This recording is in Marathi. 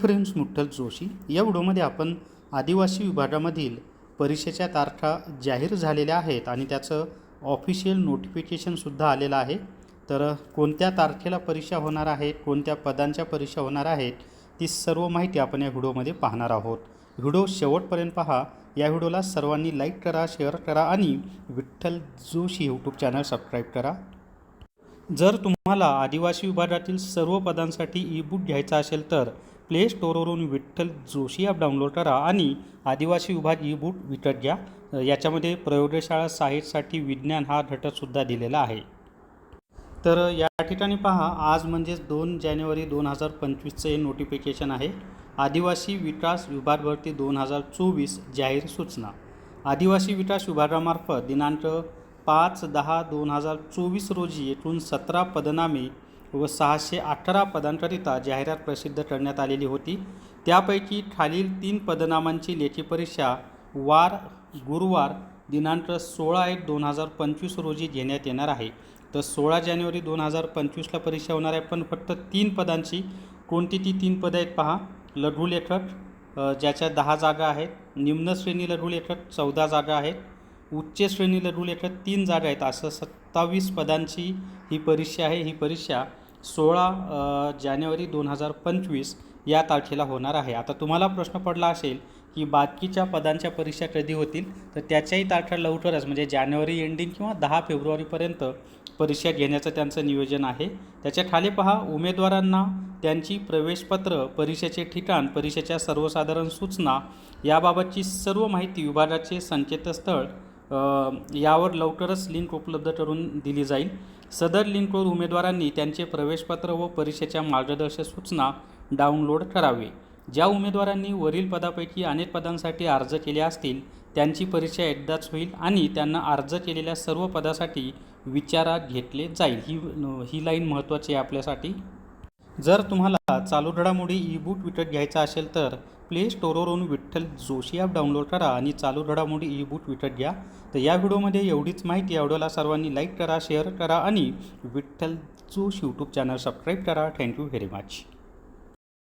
फ्रेंड्स मुठ्ठल जोशी. या व्हिडिओमध्ये आपण आदिवासी विभागामधील परीक्षेच्या तारखा जाहीर झालेल्या आहेत आणि त्याचं ऑफिशियल नोटिफिकेशनसुद्धा आलेलं आहे. तर कोणत्या तारखेला परीक्षा होणार आहेत कोणत्या पदांच्या परीक्षा होणार आहेत ती सर्व माहिती आपण या व्हिडिओमध्ये पाहणार आहोत. व्हिडिओ शेवटपर्यंत पहा. या व्हिडिओला सर्वांनी लाईक करा शेअर करा आणि Vitthal Joshi YouTube channel subscribe करा. जर तुम्हाला आदिवासी विभागातील सर्व पदांसाठी ई बुक घ्यायचा असेल तर प्ले स्टोअरवरून विठ्ठल जोशी ॲप डाउनलोड करा आणि आदिवासी विभाग ई बुक विकत घ्या. याच्यामध्ये प्रयोगशाळा साहित्यसाठी विज्ञान हा घटकसुद्धा दिलेला आहे. तर या ठिकाणी पहा आज म्हणजेच दोन जानेवारी दोन हजार पंचवीसचं हे नोटिफिकेशन आहे. आदिवासी विकास विभाग भरती दोन हजार चोवीस जाहीर सूचना. आदिवासी विकास विभागामार्फत दिनांक पाच दहा दोन हजार चोवीस रोजी एकूण सतरा पदनामे व सहाशे अठरा पदांकरिता जाहिरात प्रसिद्ध करण्यात आलेली होती. त्यापैकी खालील तीन पदनामांची लेखी परीक्षा वार गुरुवार दिनांक सोळा एक दोन हजार पंचवीस रोजी घेण्यात येणार आहे. तर सोळा जानेवारी दोन हजार पंचवीसला परीक्षा होणार आहे पण फक्त तीन पदांची. कोणती ती तीन पदं आहेत पहा. लघुलेखक ज्याच्या दहा जागा आहेत. निम्न श्रेणी लघुलेखक चौदा जागा आहेत. उच्च श्रेणी लघुलेखक तीन जागा आहेत. असं स सत्तावीस पदांची ही परीक्षा आहे. ही परीक्षा सोळा जानेवारी दोन हजार पंचवीस या तारखेला होणार आहे. आता तुम्हाला प्रश्न पडला असेल की बाकीच्या पदांच्या परीक्षा कधी होतील तर त्याच्याही तारखा लवकरच म्हणजे जानेवारी एंडिंग किंवा दहा फेब्रुवारीपर्यंत परीक्षा घेण्याचं त्यांचं नियोजन आहे. त्याच्याखाली पहा उमेदवारांना त्यांची प्रवेशपत्र परीक्षेचे ठिकाण परीक्षेच्या सर्वसाधारण सूचना याबाबतची सर्व माहिती विभागाचे संकेतस्थळ यावर लवकरच लिंक उपलब्ध करून दिली जाईल. सदर लिंकवर उमेदवारांनी त्यांचे प्रवेशपत्र व परीक्षेच्या मार्गदर्शक सूचना डाउनलोड करावे. ज्या उमेदवारांनी वरील पदापैकी अनेक पदांसाठी अर्ज केले असतील त्यांची परीक्षा एकदाच होईल आणि त्यांना अर्ज केलेल्या सर्व पदासाठी विचारात घेतले जाईल. ही ही लाईन महत्त्वाची आहे आपल्यासाठी. जर तुम्हाला चालू घडामोडी ई बुक विकत घ्यायचा असेल तर प्ले स्टोअरवरून विठ्ठल जोशी ॲप डाउनलोड करा आणि चालू घडामोडी ई बुक विकत घ्या. तर या व्हिडिओमध्ये एवढीच माहिती. या सर्वांनी लाईक करा शेअर करा आणि Vitthal Joshi YouTube channel subscribe करा. Thank you very much